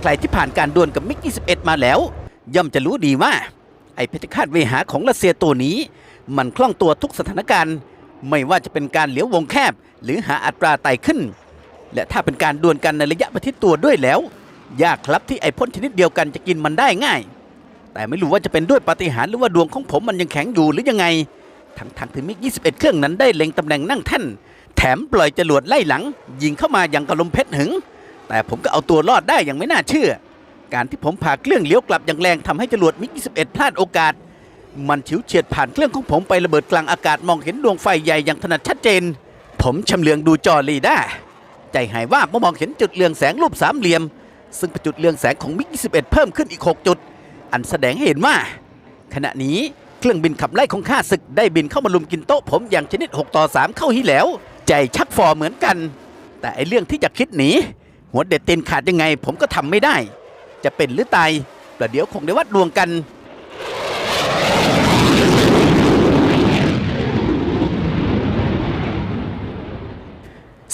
ใครๆที่ผ่านการดวลกับมิก 21 มาแล้ว ย่อมจะรู้ดีว่า ไอ้เพชรฆาตเวหาของรัสเซียตัวนี้ มันคล่องตัวทุกสถานการณ์ ไม่ว่าจะเป็นการเหลียววงแคบ หรือหาอัตราไต่ขึ้น และถ้าเป็นการดวลกันในระยะประชิดตัวด้วยแล้ว ยากครับที่ไอ้พ่นชนิดเดียวกันจะกินมันได้ง่าย แต่ไม่รู้ว่าจะเป็นด้วยปาฏิหาริย์หรือว่าดวงของผมมันยังแข็งอยู่หรือยังไงทั้งทางๆที่มิก 21 เครื่องนั้นได้เล็งตำแหน่งนั่งแท่น แถมปล่อยจรวดไล่หลัง ยิงเข้ามาอย่างกระลมเพชรหึง แต่ผมก็เอาตัวรอดได้อย่างไม่น่าเชื่อ การที่ผมผ่าเครื่องเลี้ยวกลับอย่างแรงทำให้จรวดมิก 21 พลาดโอกาส มันฉิวเฉียดผ่านเครื่องของผมไประเบิดกลางอากาศมองเห็นดวงไฟใหญ่อย่างถนัดชัดเจน ผมชำเลืองดูจอเรดาใจหายว่าเมื่อมองเห็นจุดเรืองแสงรูปสามเหลี่ยม ซึ่งเป็นจุดเรืองแสงของมิก 21 เพิ่มขึ้นอีก 6 จุด อันแสดงให้เห็นว่า ขณะนี้เครื่องบินขับไล่ของข้าศึกได้บินเข้ามาลุมกินโต๊ะผมอย่างชนิด 6 ต่อ 3 เข้าที่แล้ว ใจชักฟอเหมือนกัน แต่ไอเรื่องที่จะคิดหนี หัวเด็ดเต็นขาดยังไง ผมก็ทำไม่ได้ จะเป็นหรือตายประเดี๋ยวคงได้วัดดวงกัน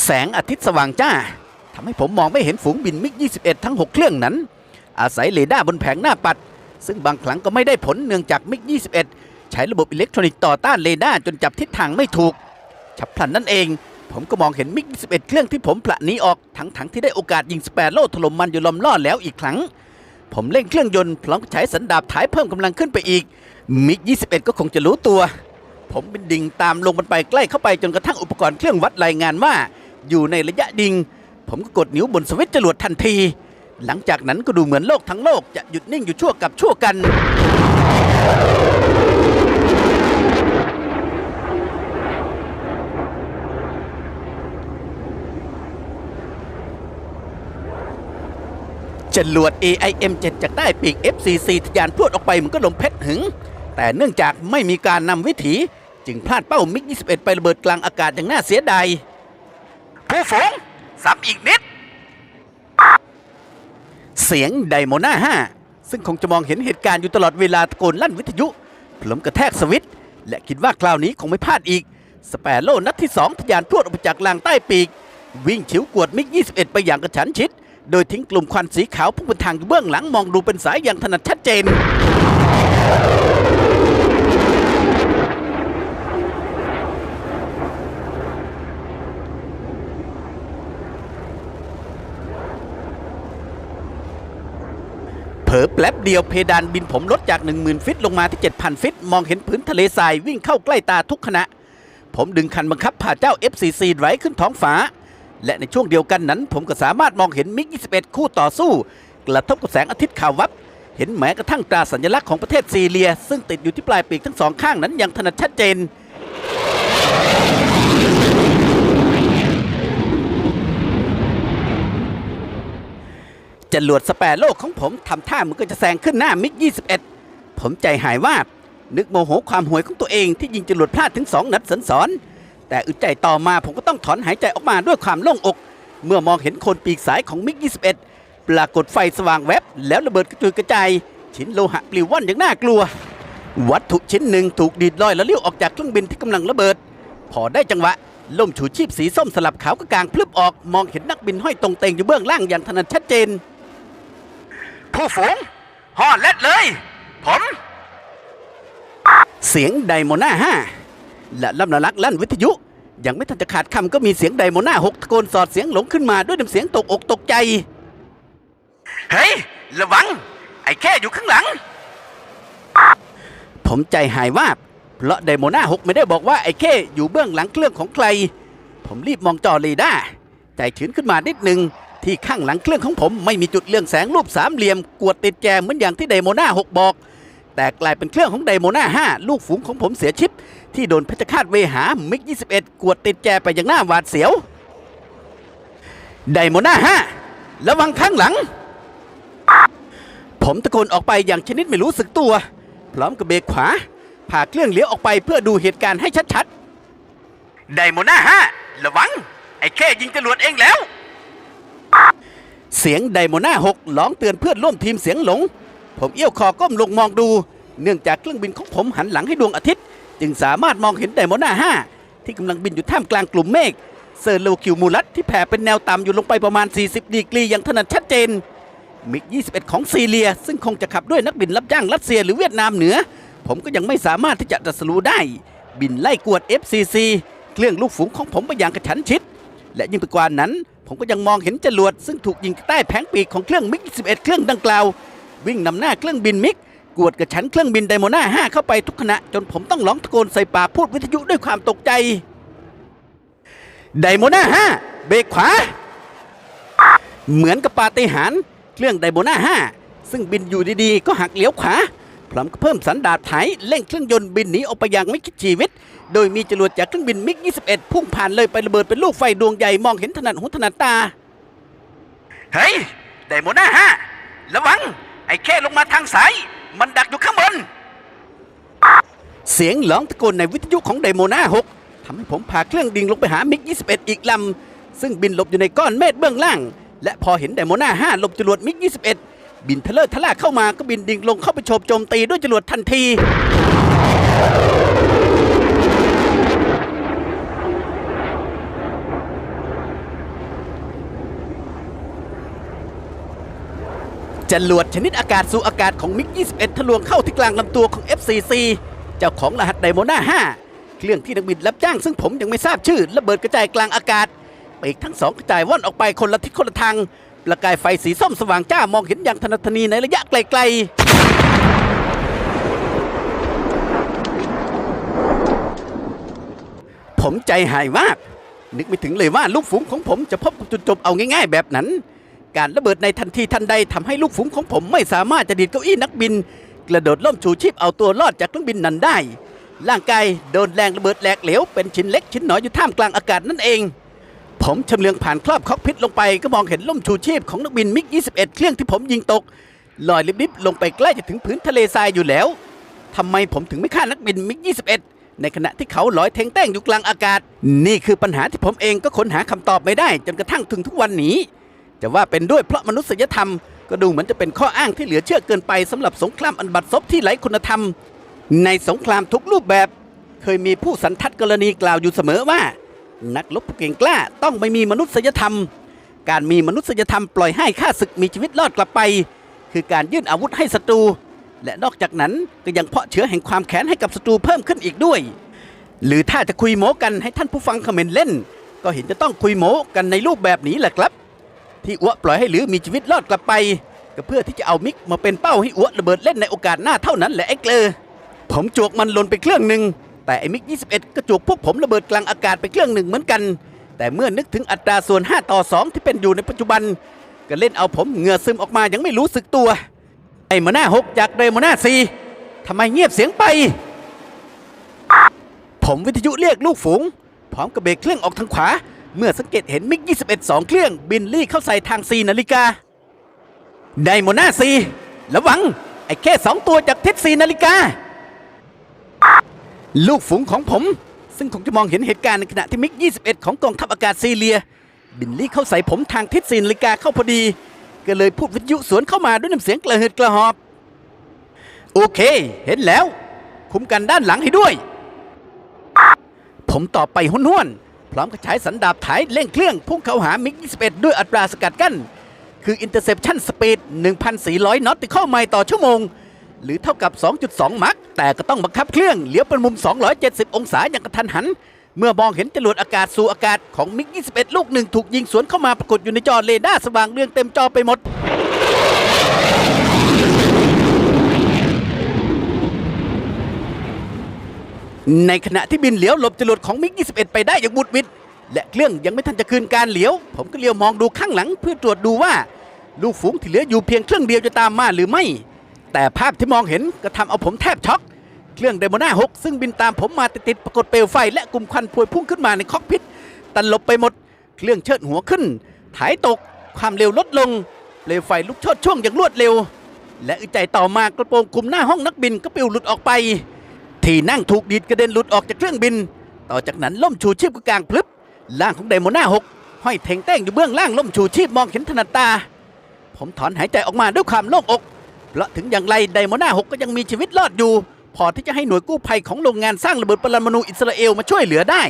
แสงอาทิตย์สว่างจ้าทำให้ผมมองไม่เห็นฝูงบินมิก 21 ทั้ง 6 เครื่องนั้น อาศัยเรดาร์บนแผงหน้าปัด ซึ่งบางครั้งก็ไม่ได้ผลเนื่องจากมิก 21 ใช้ระบบอิเล็กทรอนิกส์ต่อต้านเรดาร์จนจับทิศทางไม่ถูก ฉับพลันนั่นเอง ผมก็มองเห็นมิก21เครื่องที่ผมผละนี้ออกทั้งถังๆที่ได้โอกาสยิงสเปโร่ถล่มมันอยู่ลอมล่อแล้วอีกครั้ง ผมเร่งเครื่องยนต์พร้อมใช้สันดาบถ่ายเพิ่มกำลังขึ้นไปอีก มิก 21 ก็คงจะรู้ตัว ผมเป็นดิ่งตามลงมันไปใกล้เข้าไปจนกระทั่งอุปกรณ์เครื่องวัดรายงานว่า อยู่ในระยะดิ่งผมก็กดนิ้วบนสวิตช์จรวดทันที หลังจากนั้นก็ดูเหมือนโลกทั้งโลกจะหยุดนิ่งอยู่ชั่วกับชั่วกัน จรวด AIM-7 จากใต้ปีก FCC ทยานพรวดออกไปมันก็ลมเพชรหึง แต่เนื่องจากไม่มีการนำวิถี จึงพลาดเป้ามิก 21 ไประเบิดกลางอากาศอย่างน่าเสียดาย ผู้ฝงซ้ำอีกนิด เสียงไดโมนา 5 ซึ่งคงจะมองเห็นเหตุการณ์อยู่ตลอดเวลาตะโกนลั่นวิทยุพลมกระแทกสวิตและคิดว่าคราวนี้คงไม่พลาดอีกสเปโร่นัดที่ 2 ทยานพรวดออกไปจากลางใต้ปีก วิ่งฉิวกวดมิก 21 ไปอย่างกระชั้นชิด โดยทิ้งกลุ่มควันสีขาวพุ่งเป็นทางเบื้องหลังมองดูเป็นสายอย่างถนัดชัดเจน เผลอแป๊บเดียวเพดานบินผมลดจาก 10,000 ฟิตลงมาที่ 7,000 ฟิต มองเห็นผืนทะเลทรายวิ่งเข้าใกล้ตาทุกขณะ ผมดึงคันบังคับพาเจ้า FCC ไหลขึ้นท้องฟ้า และในช่วงเดียวกันนั้น ผมก็สามารถมองเห็นมิก 21 คู่ต่อสู้ กระทบกับแสงอาทิตย์ข่าววับ เห็นแม้กระทั่งตราสัญลักษณ์ของประเทศซีเรีย ซึ่งติดอยู่ที่ปลายปีกทั้งสองข้างนั้นอย่างถนัดชัดเจนจรวดสเปโร่ของผมทำท่ามันก็จะแซงขึ้นหน้ามิก 21 ผมใจหายว่า นึกโมโหความห่วยของตัวเองที่ยิงจรวดพลาดถึง2นัดสันสอน แต่อึดใจต่อมาผมก็ต้องถอนหายใจออกมาด้วยความโล่งอก เมื่อมองเห็นโคนปีกสายของมิก 21 ปรากฏไฟสว่างแวบแล้วระเบิดกระจุยกระจายชิ้นโลหะปลิวว่อนอย่างน่ากลัว วัตถุชิ้นหนึ่งถูกดีดลอยและเลี้ยวออกจากเครื่องบินที่กำลังระเบิด พอได้จังหวะล่มฉูชีพสีส้มสลับขาวกับกลางพลึบออกมองเห็นนักบินห้อยตรงเตงอยู่เบื้องล่างอย่างถนัดชัดเจน ผู้ฝูงห่อเล็ดเลย ผม เสียงไดโมนาห้าและลำนาลักษณ์ลั่นวิทยุ ยังไม่ทันจะขาดคำก็มีเสียงไดโมนาหกตะโกนสอดเสียงหลงขึ้นมาด้วยน้ำเสียงตกอกตกใจ เฮ้ย ระวัง ไอ้แค่อยู่ข้างหลัง ผมใจหายวาบเพราะไดโมนาหกไม่ได้บอกว่าไอ้เข้อยู่เบื้องหลังเครื่องของใคร ผมรีบมองจอเรดาร์ใจชื้นขึ้นมานิดหนึ่งที่ข้างหลังเครื่องของผมไม่มีจุดเรืองแสงรูปสามเหลี่ยม กวดติดแจเหมือนอย่างที่ไดโมนา6บอก แต่กลายเป็นเครื่องของไดโมนา 5 ลูกฝูงของผมเสียชิป ที่โดนเพชฌฆาตเวหา มิก 21 กวดติดแจไปอย่างหน้าหวาดเสียว ไดโมนา 5 ระวังข้างหลัง ผมตะโกนออกไปอย่างชนิดไม่รู้สึกตัว พร้อมกับเบรกขวาพาเครื่องเลี้ยวออกไปเพื่อดูเหตุการณ์ให้ชัดๆ ไดโมนา 5 ระวัง ไอ้แค่ยิงจรวดเองแล้ว เสียงไดโมนา 6 ร้องเตือนเพื่อนร่วมทีมเสียงหลง ผมเอี้ยวคอก้มลงมองดู เนื่องจากเครื่องบินของผมหันหลังให้ดวงอาทิตย์ จึงสามารถมองเห็นไดโมนา5ที่กำลังบินอยู่ท่ามกลางกลุ่มเมฆเซอร์โลคิวมูลัสที่แผ่เป็นแนวต่ำอยู่ลงไปประมาณ 40 ดีกรีอย่างถนัดชัดเจน มิก 21 ของซีเรีย ซึ่งคงจะขับด้วยนักบินรับจ้างรัสเซียหรือเวียดนามเหนือ ผมก็ยังไม่สามารถที่จะตรัสรู้ได้ บินไล่กวด FCC เครื่องลูกฝูงของผมไปอย่างกระชั้นชิด และยิ่งไปกว่านั้น ผมก็ยังมองเห็นจรวดซึ่งถูกยิงใต้แผงปีกของเครื่องมิก 21 เครื่องดังกล่าว วิ่งนำหน้าเครื่องบินมิก กวดกับชั้นเครื่องบินไดโมนา5เข้าไปทุกขณะ จนผมต้องร้องตะโกนใส่ปากพูดวิทยุด้วยความตกใจ ไดโมนา5เบรกขวา เหมือนกับปาฏิหาริย์เครื่องไดโมนา5ซึ่งบินอยู่ดีๆ ก็หักเลี้ยวขวาพร้อมกับเพิ่มสันดาปไถเร่งเครื่องยนต์บินหนีออกไปอย่างไม่คิดชีวิต โดยมีจรวดจากเครื่องบินมิก 21 พุ่งผ่านเลยไประเบิดเป็นลูกไฟดวงใหญ่มองเห็นถนัดหูถนัดตา เฮ้ยไดโมนา5ระวัง ไอ้แค่ลงมาทางสาย มันดักอยู่ข้างบน เสียงร้องตะโกนในวิทยุของไดโมนา6ทำให้ผมพาเครื่องดิ่งลงไปหามิก 21 อีกลำ ซึ่งบินหลบอยู่ในก้อนเมฆเบื้องล่าง และพอเห็นไดโมนา5หลบจรวดมิก 21 บินทะเลทะล่าเข้ามาก็บินดิ่งลงเข้าไปโฉบโจมตีด้วยจรวดทันที จรวดชนิดอากาศสู่อากาศของมิก 21 ทะลวงเข้าที่กลางลำตัวของ FCC เจ้าของรหัสไดโมนา5 เครื่องที่นักบินรับจ้างซึ่งผมยังไม่ทราบชื่อระเบิดกระจายกลางอากาศปีกทั้งสองกระจายว่อนออกไปคนละทิศคนละทางประกายไฟสีส้มสว่างจ้ามองเห็นอย่างถนัดถนีในระยะไกลๆ ผมใจหายมาก นึกไม่ถึงเลยว่าลูกฝูงของผมจะพบกับจุดจบเอาง่ายๆแบบนั้น การระเบิดในทันทีทันใดทำให้ลูกฝูงของผมไม่สามารถจะดีดเก้าอี้นักบิน กระโดดล่มชูชีพเอาตัวรอดจากเครื่องบินนั้นได้ ร่างกายโดนแรงระเบิดแหลกเหลวเป็นชิ้นเล็กชิ้นน้อยอยู่ท่ามกลางอากาศนั่นเอง ผมชำเลืองผ่านครอบคอกพิษลงไปก็มองเห็นล่มชูชีพของนักบินมิก 21 เครื่องที่ผมยิงตกลอยลิบๆลงไปใกล้จะถึงพื้นทะเลทรายอยู่แล้วทำไมผมถึงไม่ฆ่านักบินมิก 21 ในขณะที่เขาลอยเทงแต้งอยู่กลางอากาศ นี่คือปัญหาที่ผมเองก็ค้นหาคำตอบไม่ได้ จนกระทั่งถึงทุกวันนี้ จะว่าเป็นด้วยเพราะมนุษยธรรมก็ดูเหมือนจะเป็นข้ออ้างที่เหลือเชื่อเกินไปสำหรับสงครามอันบัดซบที่ไร้คุณธรรม ในสงครามทุกรูปแบบ เคยมีผู้สันทัดกรณีกล่าวอยู่เสมอว่า นักรบผู้เก่งกล้าต้องไม่มีมนุษยธรรม การมีมนุษยธรรมปล่อยให้ข้าศึกมีชีวิตรอดกลับไป คือการยื่นอาวุธให้ศัตรู และนอกจากนั้นก็ยังเพาะเชื้อแห่งความแค้นให้กับศัตรูเพิ่มขึ้นอีกด้วย หรือถ้าจะคุยโม้กันให้ท่านผู้ฟังคอมเมนต์เล่น ก็เห็นจะต้องคุยโม้กันในรูปแบบนี้แหละครับ ที่อ้วปล่อยให้หรือมีชีวิตรอดกลับไป ก็เพื่อที่จะเอามิกมาเป็นเป้าให้อ้วระเบิดเล่นในโอกาสหน้าเท่านั้นแหละไอ้เกลอผมจวกมันหล่นไปเครื่องหนึ่งแต่ไอ้มิก 21 ก็จวกพวกผมระเบิดกลางอากาศไปเครื่องหนึ่งเหมือนกัน แต่เมื่อนึกถึงอัตราส่วน 5 ต่อ 2 ที่เป็นอยู่ในปัจจุบัน ก็เล่นเอาผมเหงื่อซึมออกมายังไม่รู้สึกตัว ไอ้มาหน้าหกจากเดโมนาซีทำไมเงียบเสียงไป ผมวิทยุเรียกลูกฝูง พร้อมกับเบรกเครื่องออกทางขวา เมื่อสังเกตเห็นมิก 21สองเครื่องบินลี่เข้าใส่ทาง4นาฬิกา ไดโมนาซีระวัง ไอ้แค่สองตัวจากทิศ4นาฬิกา ลูกฝูงของผม ซึ่งคงจะมองเห็นเหตุการณ์ในขณะที่มิก 21 ของกองทัพอากาศซีเรีย บินลี่เข้าใส่ผมทางทิศ4นาฬิกาเข้าพอดี ก็เลยพูดวิทยุสวนเข้ามาด้วยน้ำเสียงกระหืดกระหอบ โอเค เห็นแล้ว คุมกันด้านหลังให้ด้วย ผมตอบไปห้วนๆ พร้อมกับใช้สันดาบถ่ายเร่งเครื่องพุ่งเข้าหามิก 21 ด้วยอัตราสกัดกั้น คือ interception speed 1,400 nautical mile ต่อชั่วโมง หรือเท่ากับ 2.2 มักแต่ก็ต้องบังคับเครื่องเลี้ยวเป็นมุม 270 องศาอย่างกระทันหัน เมื่อมองเห็นจรวดอากาศสู่อากาศของมิก 21 ลูกหนึ่งถูกยิงสวนเข้ามาปรากฏอยู่ในจอเรดาร์สว่างเรืองเต็มจอไปหมด ในขณะที่บินเหลียวหลบจรวดของมิก 21 ไปได้อย่างบุดวิดและเครื่องยังไม่ทันจะคืนการเหลียว ผมก็เลี้ยวมองดูข้างหลังเพื่อตรวจดูว่า ลูกฝูงที่เหลืออยู่เพียงเครื่องเดียวจะตามมาหรือไม่ แต่ภาพที่มองเห็นก็ทำเอาผมแทบช็อก เครื่องเดโมนา6ซึ่งบินตามผมมาติดๆปรากฏเปลวไฟ และกลุ่มควันพวยพุ่งขึ้นมาในคอกพิทตันหลบไปหมด เครื่องเชิดหัวขึ้น ถ่ายตก ความเร็วลดลงเปลวไฟลุกโชดช่วงอย่างรวดเร็ว และอึดใจต่อมากระโปรงคลุมหน้าห้องนักบินก็ปลิวหลุดออกไป ที่นั่งถูกดีดกระเด็นหลุดออกจากเครื่องบิน ต่อจากนั้นล่มชูชีพก็กลางพลึบร่างของไดโมนาหกห้อยเทงแต้งอยู่เบื้องล่างล่มชูชีพมองเห็นถนัดตา ผมถอนหายใจออกมาด้วยความโล่งอก เพราะถึงอย่างไรไดโมนาหกก็ยังมีชีวิตรอดอยู่ พอที่จะให้หน่วยกู้ภัยของโรงงานสร้างระเบิดปรมาณูอิสราเอลมาช่วยเหลือได้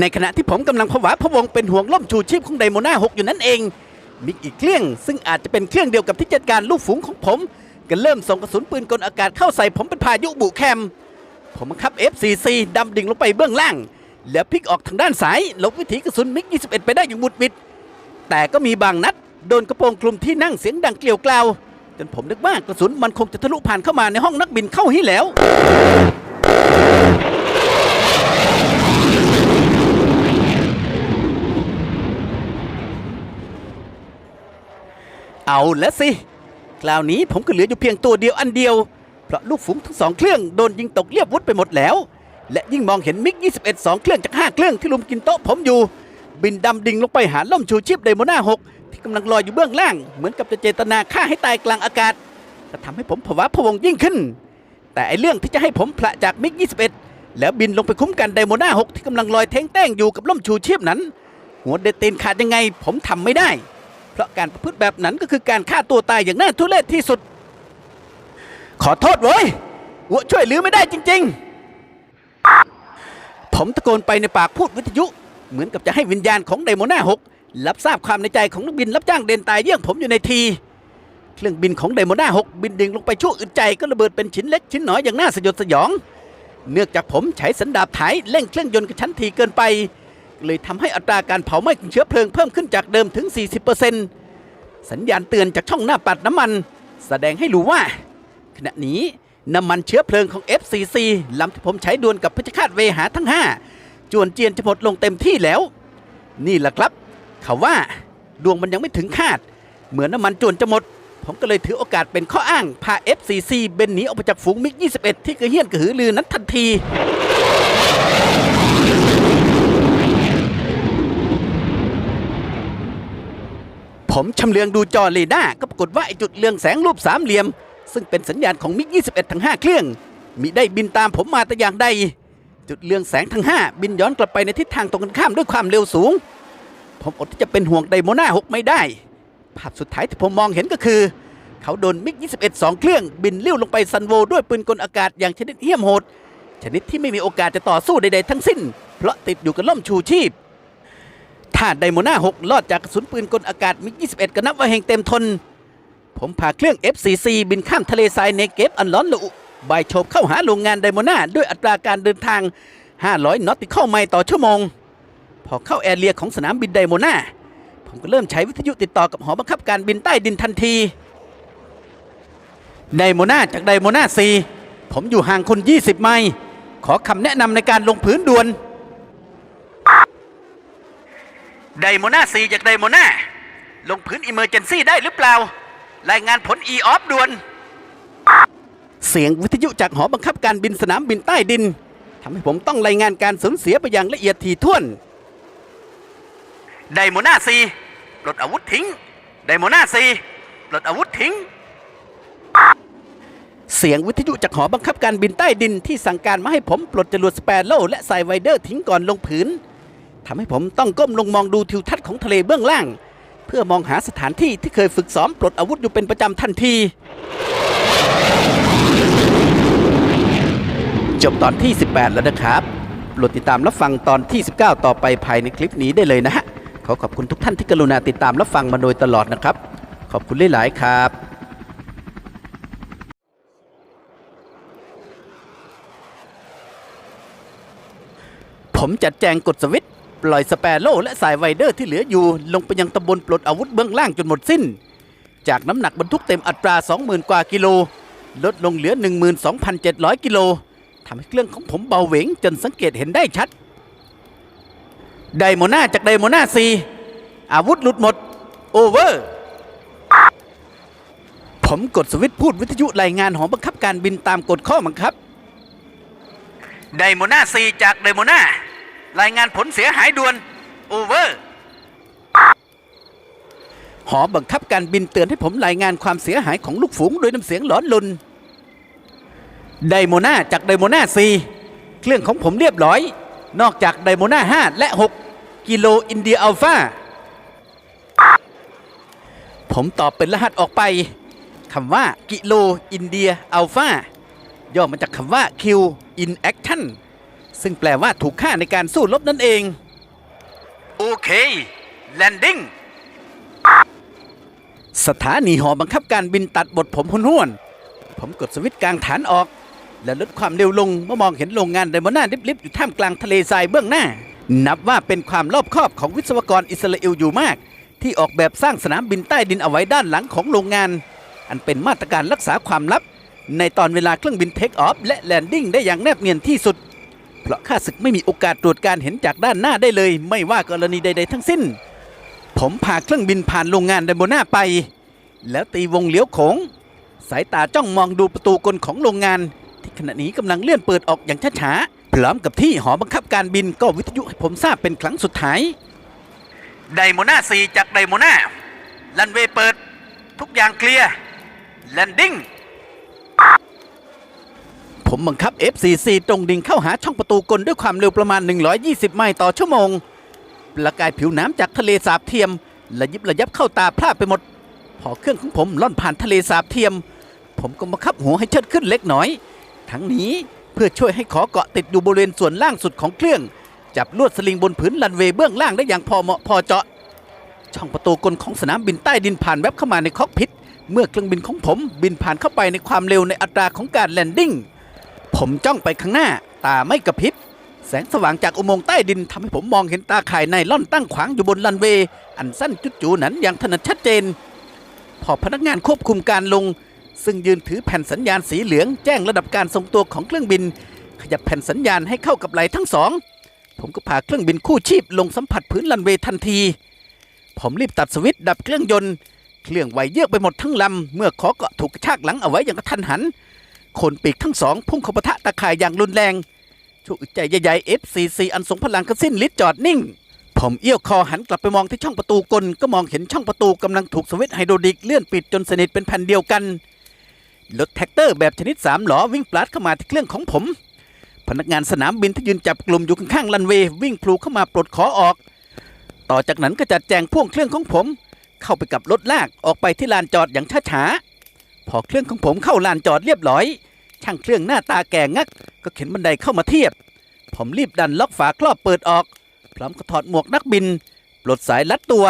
ในขณะที่ผมกำลังผวาพะวงเป็นห่วงล่มชูชีพของไดโมนา6อยู่นั่นเอง มีอีกเครื่องซึ่งอาจจะเป็นเครื่องเดียวกับที่จัดการลูกฝูงของผมก็เริ่มส่งกระสุนปืนกลอากาศเข้าใส่ผมเป็นพายุบุแคม ผมบังคับ F44 ดำดิ่งลงไปเบื้องล่าง แล้วพลิกออกทางด้านซ้ายลบวิถีกระสุนมิก21 ไปได้อย่างบุดวิด แต่ก็มีบางนัด โดนกระโปรงคลุมที่นั่งเสียงดังเกลียวกราวจนผมนึกว่ากระสุนมันคงจะทะลุผ่านเข้ามาในห้องนักบินเข้าให้แล้ว เอาแล้วสิ คราวนี้ผมก็เหลืออยู่เพียงตัวเดียวอันเดียว เพราะลูกฝูงทั้งสองเครื่องโดนยิงตกเรียบวุฒไปหมดแล้ว และยิ่งมองเห็นมิก 21สองเครื่องจาก 5 เครื่องที่ลุมกินโต๊ะผมอยู่ บินดำดิ่งลงไปหาล่มชูชีพไดโมนา6ที่กำลังลอยอยู่เบื้องล่าง เหมือนกับจะเจตนาฆ่าให้ตายกลางอากาศก็ทำให้ผมผวาพวงยิ่งขึ้น แต่ไอเรื่องที่จะให้ผมพละจากมิก 21 แล้วบินลงไปคุ้มกันไดโมนา6ที่กำลังลอยเท้งแต้งอยู่กับล่มชูชีพนั้น หัวเดตีนขาดยังไงผมทำไม่ได้ เพราะการประพฤติแบบนั้นก็คือการฆ่าตัวตายอย่างน่าทุเรศที่สุด ขอโทษเว้ยหัวช่วยเหลือไม่ได้จริง ๆ ผมตะโกนไปในปากพูดวิทยุ เหมือนกับจะให้วิญญาณของไดโมนาหกรับทราบความในใจของนักบินรับจ้างเดินตายเยี่ยงผมอยู่ในทีเครื่องบินของไดโมนาหกบินดิ่งลงไปชั่วอึดใจก็ระเบิดเป็นชิ้นเล็กชิ้นน้อยอย่างน่าสยดสยอง เนื่องจากผมใช้สันดาบไถเร่งเครื่องยนต์กระชั้นทีเกินไป เลยทำให้อัตราการเผาไหม้ของเชื้อเพลิงเพิ่มขึ้นจากเดิมถึง 40%สัญญาณเตือนจากช่องหน้าปัดน้ำมัน แสดงให้รู้ว่า ขณะนี้น้ำมันเชื้อเพลิงของ FCC ลำที่ผมใช้ดวลกับเพชฌฆาตเวหาทั้ง 5 จวนเจียนจะหมดลงเต็มที่แล้ว นี่แหละครับ เขาว่าดวงมันยังไม่ถึงคาด เหมือนน้ำมันจวนจะหมด ผมก็เลยถือโอกาสเป็นข้ออ้าง พา FCC เบนหนีออกไปจากฝูงมิก 21 ที่กระเฮี้ยนกระหือรือนั้นทันที ผมชำเลืองดูจอเรดาร์ก็ปรากฏว่าไอจุดเรืองแสงรูปสามเหลี่ยม ซึ่งเป็นสัญญาณของมิก 21 ทั้ง 5 เครื่อง มิได้บินตามผมมาแต่อย่างใด จุดเรืองแสงทั้ง 5 บินย้อนกลับไปในทิศทางตรงกันข้ามด้วยความเร็วสูง ผมอดที่จะเป็นห่วงไดโมนา6ไม่ได้ ภาพสุดท้ายที่ผมมองเห็นก็คือ เขาโดนมิก 21 2 เครื่องบินเลี้ยวลงไปซันโวด้วยปืนกลอากาศอย่างชนิดเหี้ยมโหด ชนิดที่ไม่มีโอกาสจะต่อสู้ใดๆทั้งสิ้น เพราะติดอยู่กับล่มชูชีพ ถ้าไดโมนา6รอดจากกระสุนปืนกลอากาศมิก21ก็นับว่าแห่งเต็มทน ผมพาเครื่อง FCC บินข้ามทะเลทรายเนเกฟอันร้อนระอุบายโฉบเข้าหาโรงงานไดโมนาด้วยอัตราการเดินทาง 500 นอตติคอลไมล์ต่อชั่วโมง พอเข้าแอร์เรียของสนามบินไดโมนาผมก็เริ่มใช้วิทยุติดต่อกับหอบังคับการบินใต้ดินทันที ไดโมนาจากไดโมนา4ผมอยู่ห่างคุณ20 ไมล์ขอคำแนะนำในการลงพื้นด่วน ไดโมนา4จากไดโมนาลงพื้นอิมเมอร์เจนซี่ได้หรือเปล่า รายงานผล e ออฟด่วน เสียงวิทยุจากหอบังคับการบินสนามบินใต้ดินทำให้ผมต้องรายงานการสูญเสียไปอย่างละเอียดถี่ถ้วน ไดโมนาซีปลดอาวุธทิ้ง ไดโมนาซีปลดอาวุธทิ้ง เสียงวิทยุจากหอบังคับการบินใต้ดินที่สั่งการมาให้ผมปลดจรวดสเปโร่และไซไวเดอร์ทิ้งก่อนลงผืน ทำให้ผมต้องก้มลงมองดูทิวทัศน์ของทะเลเบื้องล่าง เพื่อมองหาสถานที่ที่เคยฝึกซ้อมปลดอาวุธอยู่เป็นประจำทันที จบตอนที่ 18 แล้วนะครับโปรดติดตามรับฟังตอนที่ 19 ต่อไปภายในคลิปนี้ได้เลยนะฮะขอขอบคุณทุกท่านที่กรุณาติดตามรับฟังมาโดยตลอดนะครับ ขอบคุณหลาย ๆ ครับผมจัดแจงกดสวิตช์ ปล่อยสเปโร่และสายไวเดอร์ที่เหลืออยู่ ลงไปยังตำบลปลดอาวุธเบื้องล่างจนหมดสิ้น จากน้ำหนักบรรทุกเต็มอัตรา 20,000 กว่ากิโล ลดลงเหลือ 12,700 กิโลทำให้เครื่องของผมเบาเหวงจนสังเกตเห็นได้ชัด ไดโมนาจากไดโมนาซีอาวุธหลุดหมด โอเวอร์ ผมกดสวิตช์พูดวิทยุรายงานหอบังคับการบินตามกฎข้อบังคับ ไดโมนาซีจากไดโมนา รายงานผลเสียหายด่วน โอเวอร์ หอบังคับการบินเตือนให้ผมรายงานความเสียหายของลูกฝูงโดยน้ำเสียงหลอนลุนไดโมนาจากไดโมนาซีเครื่องของผมเรียบร้อย นอกจากไดโมนา5 และ 6 กิโลอินเดียอัลฟาผมตอบเป็นรหัสออกไปคำว่ากิโลอินเดียอัลฟาย่อมาจากคำว่า Q in action ซึ่งแปลว่าถูกฆ่าในการสู้รบนั่นเอง โอเคแลนดิ้งสถานีหอบังคับการบินตัดบทผมหุนห้วนๆผมกดสวิตช์กลางฐานออก และลดความเร็วลงเมื่อมองเห็นโรงงานไดโมนาลิบๆอยู่ท่ามกลางทะเลทรายเบื้องหน้า นับว่าเป็นความรอบคอบของวิศวกรอิสราเอลอยู่มาก ที่ออกแบบสร้างสนามบินใต้ดินเอาไว้ด้านหลังของโรงงาน อันเป็นมาตรการรักษาความลับ ในตอนเวลาเครื่องบินเทคออฟและแลนดิ้งได้อย่างแนบเนียนที่สุด เพราะข้าศึกไม่มีโอกาสตรวจการเห็นจากด้านหน้าได้เลย ไม่ว่ากรณีใด ๆ ทั้งสิ้น ผมพาเครื่องบินผ่านโรงงานไดโมนาไป แล้วตีวงเลี้ยวโขงสายตาจ้องมองดูประตูกลของโรงงาน ที่ขณะนี้กำลังเลื่อนเปิดออกอย่างช้าๆพร้อมกับที่หอบังคับการบินก็วิทยุให้ผมทราบเป็นครั้งสุดท้ายไดโมนา4จากไดโมนาลันเวเปิด ทุกอย่างเคลียร์แลนดิ้ง ผมบังคับ F44 ตรงดิ่งเข้าหาช่องประตูกลด้วยความเร็วประมาณ 120 ไมล์ต่อชั่วโมงประกายผิวน้ำจากทะเลสาบเทียมระยิบระยับเข้าตาพลาดไปหมด พอเครื่องของผมล่อนผ่านทะเลสาบเทียม ผมก็บังคับหัวให้เชิดขึ้นเล็กน้อย ทั้งนี้เพื่อช่วยให้ขอเกาะติดอยู่บริเวณส่วนล่างสุดของเครื่อง จับลวดสลิงบนผืนลันเวย์เบื้องล่างได้อย่างพอเหมาะพอเจาะ ช่องประตูกลของสนามบินใต้ดินผ่านแวบเข้ามาในคอกพิทเมื่อเครื่องบินของผมบินผ่านเข้าไปในความเร็วในอัตราของการแลนดิ้ง ผมจ้องไปข้างหน้า ตาไม่กระพริบ แสงสว่างจากอุโมงค์ใต้ดินทำให้ผมมองเห็นตาข่ายในล่อนตั้งขวางอยู่บนลันเวย์อันสั้นจุดจูนั้นอย่างถนัดชัดเจน พอพนักงานควบคุมการลง ซึ่งยืนถือแผ่นสัญญาณสีเหลืองแจ้งระดับการทรงตัวของเครื่องบิน ขยับแผ่นสัญญาณให้เข้ากับไหลทั้งสอง ผมก็พาเครื่องบินคู่ชีพลงสัมผัสพื้นลันเวย์ทันที ผมรีบตัดสวิตช์ดับเครื่องยนต์ เครื่องไหวเยือกไปหมดทั้งลำเมื่อขอกาะถูกกระชากหลังเอาไว้อย่างกระทันหัน คนปีกทั้งสองพุ่งเข้าปะทะตะข่ายอย่างรุนแรงช่วงอึดใจใหญ่ๆ F44 อันทรงพลังก็สิ้นฤทธิ์จอดนิ่ง ผมเอี้ยวคอหันกลับไปมองที่ช่องประตูกลก็มองเห็นช่องประตูกำลังถูกสวิตไฮโดรลิกเลื่อนปิดจนสนิทเป็นแผ่นเดียวกันรถแท็กเตอร์แบบชนิดสามล้อวิ่งปลาดเข้ามาที่เครื่องของผม พนักงานสนามบินที่ยืนจับกลุ่มอยู่ข้างๆลันเวย์วิ่งพลูเข้ามาปลดขอออก ต่อจากนั้นก็จัดแจงพ่วงเครื่องของผม เข้าไปกับรถลากออกไปที่ลานจอดอย่างช้าๆพอเครื่องของผมเข้าลานจอดเรียบร้อย ช่างเครื่องหน้าตาแก่งัก ก็เข็นบันไดเข้ามาเทียบ ผมรีบดันล็อกฝาครอบเปิดออก พร้อมกับถอดหมวกนักบิน ปลดสายลัดตัว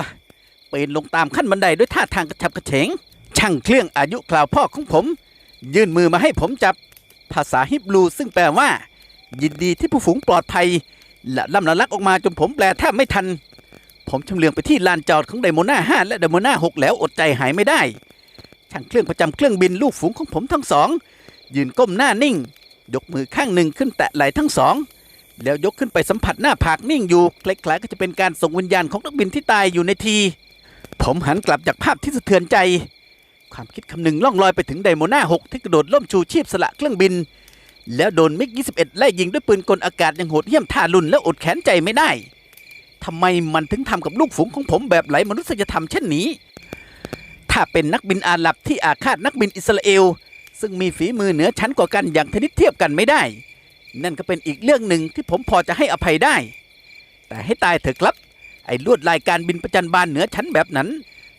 ปีนลงตามขั้นบันไดด้วยท่าทางกระฉับกระเฉง ช่างเครื่องอายุคราวพ่อของผม ยื่นมือมาให้ผมจับ ภาษาฮิบรูซึ่งแปลว่า ยินดีที่ผู้ฝูงปลอดภัยและล่ำละลักออกมาจนผมแปลแทบไม่ทัน ผมชำเลืองไปที่ลานจอดของไดโมนา5และไดโมนา6แล้วอดใจหายไม่ได้ ช่างเครื่องประจำเครื่องบินลูกฝูงของผมทั้งสอง ยืนก้มหน้านิ่ง ยกมือข้างหนึ่งขึ้นแตะไหล่ทั้งสอง แล้วยกขึ้นไปสัมผัสหน้าผากนิ่งอยู่คล้ายๆก็จะเป็นการส่งวิญญาณของนักบินที่ตายอยู่ในที ผมหันกลับจากภาพที่สะเทือนใจ ความคิดคำหนึ่งล่องลอยไปถึงไดโมนา6ที่กระโดดล่มชูชีพสละเครื่องบิน แล้วโดนมิก 21 ไล่ยิงด้วยปืนกลอากาศอย่างโหดเหี้ยมทารุณและอดแขนใจไม่ได้ทำไมมันถึงทำกับลูกฝูงของผมแบบไหลมนุษยธรรมเช่นนี้ ถ้าเป็นนักบินอาหรับที่อาฆาตนักบินอิสราเอล ซึ่งมีฝีมือเหนือชั้นกว่ากันอย่างชนิดเทียบกันไม่ได้ นั่นก็เป็นอีกเรื่องหนึ่งที่ผมพอจะให้อภัยได้ แต่ให้ตายเถอะครับ ไอ้ลวดลายการบินประจันบานเหนือชั้นแบบนั้น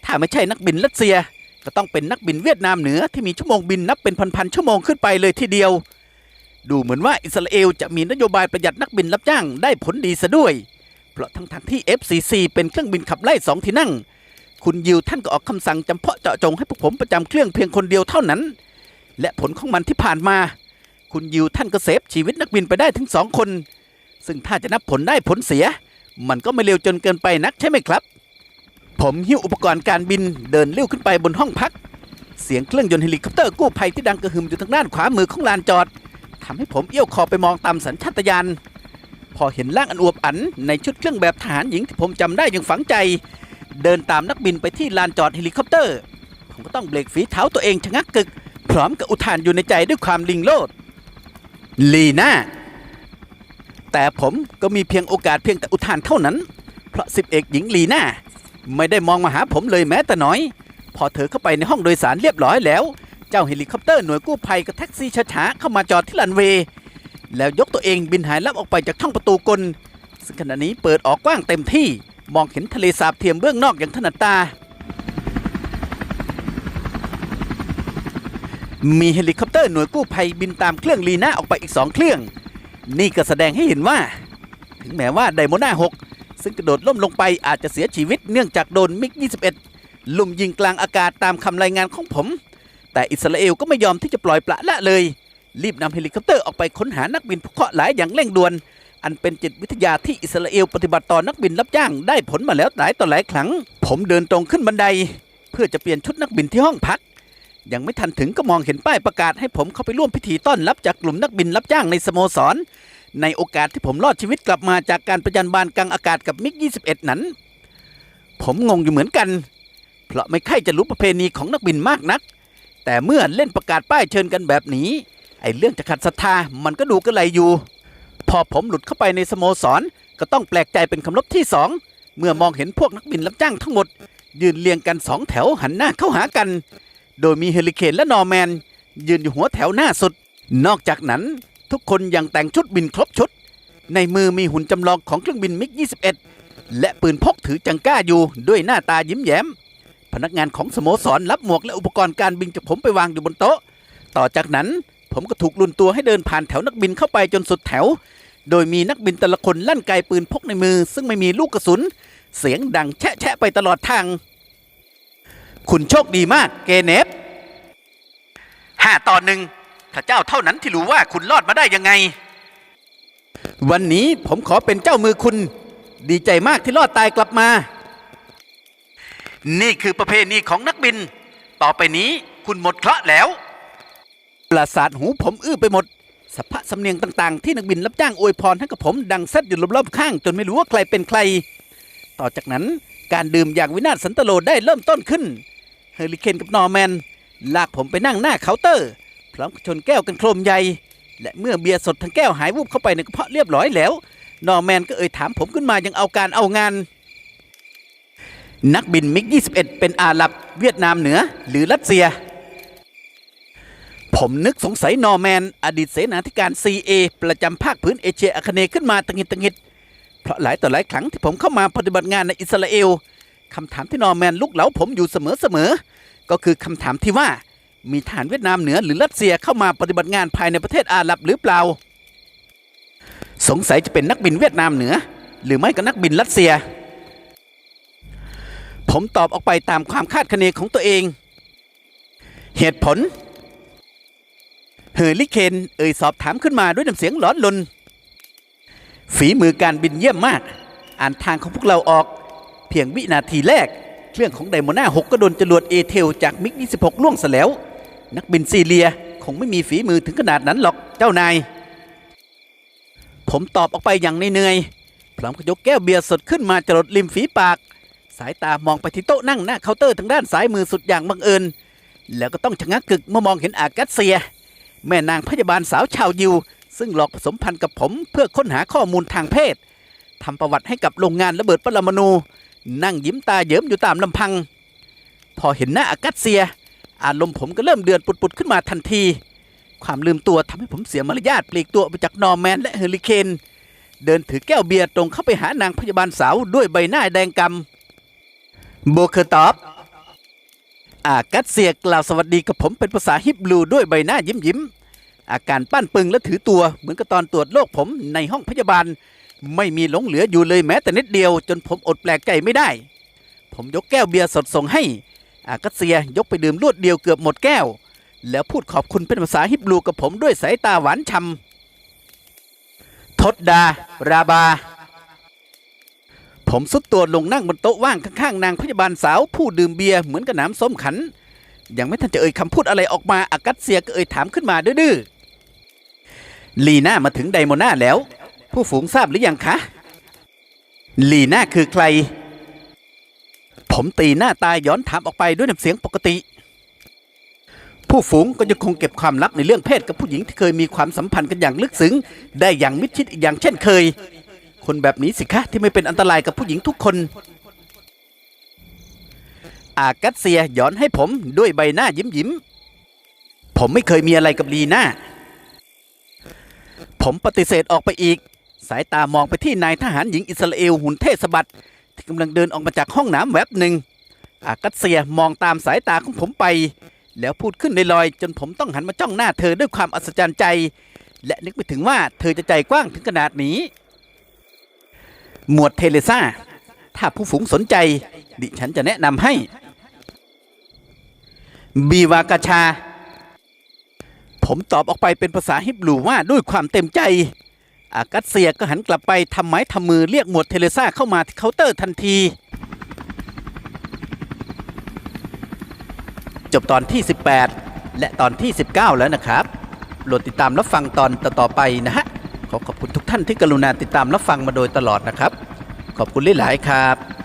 ถ้าไม่ใช่นักบินรัสเซีย ก็ต้องเป็นนักบินเวียดนามเหนือที่มีชั่วโมงบินนับเป็นพันๆชั่วโมงขึ้นไปเลยทีเดียว ดูเหมือนว่าอิสราเอลจะมีนโยบายประหยัดนักบินรับจ้างได้ผลดีซะด้วย เพราะทั้งทที่ FCC เป็นเครื่องบินขับไล่สองที่นั่ง คุณยิวท่านก็ออกคำสั่งจำเพาะเจาะจงให้พวกผมประจำเครื่องเพียงคนเดียวเท่านั้น และผลของมันที่ผ่านมา คุณยิวท่านก็เซฟชีวิตนักบินไปได้ถึงสองคน ซึ่งถ้าจะนับผลได้ผลเสีย มันก็ไม่เร็วจนเกินไปนักใช่ไหมครับ ผมหิ้วอุปกรณ์การบินเดินเลี้ยวขึ้นไปบนห้องพัก เสียงเครื่องยนต์เฮลิคอปเตอร์กู้ภัยที่ดังกระหึ่มอยู่ทางด้านขวามือของลานจอดทำให้ผมเอี้ยวคอไปมองตามสัญชาตญาณพอเห็นร่างอันอวบอันในชุดเครื่องแบบทหารหญิงที่ผมจำได้อย่างฝังใจ เดินตามนักบินไปที่ลานจอดเฮลิคอปเตอร์ ผมก็ต้องเบรกฝีเท้าตัวเองชะงักกึก พร้อมกับอุทานอยู่ในใจด้วยความลิงโลด ลีน่า แต่ผมก็มีเพียงโอกาสเพียงแต่อุทานเท่านั้น เพราะสิบเอกหญิงลีน่าไม่ได้มองมาหาผมเลยแม้แต่น้อย พอเธอเข้าไปในห้องโดยสารเรียบร้อยแล้ว เจ้าเฮลิคอปเตอร์หน่วยกู้ภัยกับแท็กซี่ช้าๆเข้ามาจอดที่ลันเวย์แล้วยกตัวเองบินหายลับออกไปจากช่องประตูกล ซึ่งขณะนี้เปิดออกกว้างเต็มที่มองเห็นทะเลสาบเทียมเบื้องนอกอย่างถนัดตา มีเฮลิคอปเตอร์หน่วยกู้ภัยบินตามเครื่องลีน่าออกไปอีกสองเครื่อง นี่ก็แสดงให้เห็นว่า ถึงแม้ว่าไดโมนา6 ซึ่งกระโดดล่มลงไปอาจจะเสียชีวิตเนื่องจากโดนมิก 21 ลุมยิงกลางอากาศตามคำรายงานของผม แต่อิสราเอลก็ไม่ยอมที่จะปล่อยปละละเลย รีบนำเฮลิคอปเตอร์ออกไปค้นหานักบินผู้เคราะห์หลายอย่างเร่งด่วน อันเป็นจิตวิทยาที่อิสราเอลปฏิบัติต่อนักบินรับจ้างได้ผลมาแล้วหลายต่อหลายครั้ง ผมเดินตรงขึ้นบันได เพื่อจะเปลี่ยนชุดนักบินที่ห้องพัก ยังไม่ทันถึงก็มองเห็นป้ายประกาศให้ผมเข้าไปร่วมพิธีต้อนรับจากกลุ่มนักบินรับจ้างในสโมสร ในโอกาสที่ผมรอดชีวิตกลับมาจากการประจันบานกลางอากาศกับมิก 21 นั้น ผมงงอยู่เหมือนกัน เพราะไม่ค่อยจะรู้ประเพณีของนักบินมากนัก แต่เมื่อเล่นประกาศป้ายเชิญกันแบบนี้ ไอ้เรื่องจะขัดศรัทธามันก็ดูกระไรอยู่ พอผมหลุดเข้าไปในสโมสร ก็ต้องแปลกใจเป็นคำลบที่สองเมื่อมองเห็นพวกนักบินรับจ้างทั้งหมด ยืนเรียงกันสองแถวหันหน้าเข้าหากัน โดยมีเฮลิเคนและนอร์แมน ยืนอยู่หัวแถวหน้าสุด นอกจากนั้นทุกคนยังแต่งชุดบินครบชุด ในมือมีหุ่นจำลองของเครื่องบินมิก 21 และปืนพกถือจังก้าอยู่ด้วยหน้าตายิ้มแย้ม พนักงานของสโมสรรับหมวกและอุปกรณ์การบินจากผมไปวางอยู่บนโต๊ะ ต่อจากนั้นผมก็ถูกลุนตัวให้เดินผ่านแถวนักบินเข้าไปจนสุดแถว โดยมีนักบินแต่ละคนลั่นไกปืนพกในมือ ซึ่งไม่มีลูกกระสุน เสียงดังแชะแชะไปตลอดทาง คุณโชคดีมากเกเนฟห้าต่อหนึ่งถ้าเจ้าเท่านั้นที่รู้ว่าคุณรอดมาได้ยังไง วันนี้ผมขอเป็นเจ้ามือคุณ ดีใจมากที่รอดตายกลับมา นี่คือประเพณีของนักบิน ต่อไปนี้คุณหมดเคราะห์แล้ว ประสาทหูผมอื้อไปหมดสภาพสำเนียงต่างๆ ที่นักบินรับจ้างอวยพรให้กับผมดังซัดอยู่รอบๆข้าง จนไม่รู้ว่าใครเป็นใคร ต่อจากนั้นการดื่มอย่างวินาศสันตโลได้เริ่มต้นขึ้น เฮอริเคนกับนอร์แมน ลากผมไปนั่งหน้าเคาน์เตอร์ พร้อมกับชนแก้วกันโครมใหญ่ และเมื่อเบียร์สดทั้งแก้วหายวูบเข้าไปในกระเพาะเรียบร้อยแล้ว นอร์แมนก็เอ่ยถามผมขึ้นมายังเอาการเอางาน นักบินมิก 21 เป็นอาหรับเวียดนามเหนือ หรือรัสเซีย ผมนึกสงสัยนอร์แมน อดีตเสนาธิการ CA ประจำภาคพื้นเอเชียอาคเนย์ขึ้นมาตังหิดตังหิดเพราะหลายต่อหลายครั้งที่ผมเข้ามาปฏิบัติงานในอิสราเอล คำถามที่นอร์แมนลุกเหลาผมอยู่เสมอๆก็คือคำถามที่ว่ามีฐานเวียดนามเหนือหรือรัสเซียเข้ามาปฏิบัติงานภายในประเทศอาหรับหรือเปล่า สงสัยจะเป็นนักบินเวียดนามเหนือ หรือไม่ก็นักบินรัสเซีย ผมตอบออกไปตามความคาดคะเนของตัวเอง เหตุผล เฮอริเคนเอ่ยสอบถามขึ้นมาด้วยน้ำเสียงหลอนลน ฝีมือการบินเยี่ยมมาก อ่านทางของพวกเราออก เพียงวินาทีแรก เครื่องของไดโมนา6ก็โดนจรวดเอเทลจากมิก26ล่วงซะแล้ว นักบินซีเรียคงไม่มีฝีมือถึงขนาดนั้นหรอกเจ้านาย ผมตอบออกไปอย่างเหนื่อยๆพร้อมกับยกแก้วเบียร์สดขึ้นมาจรดริมฝีปาก สายตามองไปที่โต๊ะนั่งหน้าเคาน์เตอร์ทางด้านซ้ายมือสุดอย่างบังเอิญ แล้วก็ต้องชะงักกึกเมื่อมองเห็นอากาเซีย แม่นางพยาบาลสาวชาวยิว ซึ่งหลอกผสมพันธ์กับผมเพื่อค้นหาข้อมูลทางเพศทำประวัติให้กับโรงงานระเบิดปรมาณู นั่งยิ้มตาเยิ้มอยู่ตามลำพัง พอเห็นหน้าอากาเซีย อารมณ์ผมก็เริ่มเดือดปุดๆขึ้นมาทันที ความลืมตัวทำให้ผมเสียมารยาทปลีกตัวไปจากนอร์แมนและเฮอริเคนเดินถือแก้วเบียร์ตรงเข้าไปหานางพยาบาลสาวด้วยใบหน้าแดงกำโบเคอร์ตอบอากัสเซียกล่าวสวัสดีกับผมเป็นภาษาฮิบรูด้วยใบหน้ายิ้มยิ้มๆอาการปั้นปึงและถือตัวเหมือนกับตอนตรวจโรคผมในห้องพยาบาล ไม่มีหลงเหลืออยู่เลยแม้แต่นิดเดียว จนผมอดแปลกใจไม่ได้ ผมยกแก้วเบียร์สดส่งให้อากัสเซียยกไปดื่มรวดเดียวเกือบหมดแก้ว แล้วพูดขอบคุณเป็นภาษาฮิบรูกับผมด้วยสายตาหวานช่ำทดดา ราบา ผมสุดตัวลงนั่งบนโต๊ะว่างข้างๆนางพยาบาลสาวผู้ดื่มเบียร์เหมือนกับน้ำส้มขัน ยังไม่ทันจะเอ่ยคำพูดอะไรออกมาอากัสเซียก็เอ่ยถามขึ้นมาดื้อๆลีน่ามาถึงไดโมนาแล้ว ผู้ฝูงทราบหรือยังคะลีน่าคือใคร ผมตีหน้าตายย้อนถามออกไปด้วยน้ำเสียงปกติ ผู้ฝูงก็ยังคงเก็บความลับในเรื่องเพศกับผู้หญิงที่เคยมีความสัมพันธ์กันอย่างลึกซึ้งได้อย่างมิดชิดอีกอย่างเช่นเคย คนแบบนี้สิคะที่ไม่เป็นอันตรายกับผู้หญิงทุกคน อากัสเซียย้อนให้ผมด้วยใบหน้ายิ้มยิ้มๆผมไม่เคยมีอะไรกับลีน่าผมปฏิเสธออกไปอีก สายตามองไปที่นายทหารหญิงอิสราเอลหุ่นเทสะบัดที่กำลังเดินออกมาจากห้องน้ำแวบหนึ่งอากัสเซียมองตามสายตาของผมไป แล้วพูดขึ้นลอยๆจนผมต้องหันมาจ้องหน้าเธอด้วยความอัศจรรย์ใจ และนึกไม่ถึงว่าเธอจะใจกว้างถึงขนาดนี้ หมวดเทเลซ่า ถ้าผู้ฝูงสนใจ ดิฉันจะแนะนำให้ บีวากาชา ผมตอบออกไปเป็นภาษาฮิบรูว่าด้วยความเต็มใจ อากัสเซียก็หันกลับไปทำไม้ทำมือเรียกหมวดเทเลซ่าเข้ามาที่เคาน์เตอร์ทันที จบตอนที่ 18 และตอนที่ 19 แล้วนะครับโปรดติดตามรับฟังตอนต่อๆไปนะฮะ ขอขอบคุณทุกท่านที่กรุณาติดตามรับฟังมาโดยตลอดนะครับ ขอบคุณหลายๆครับ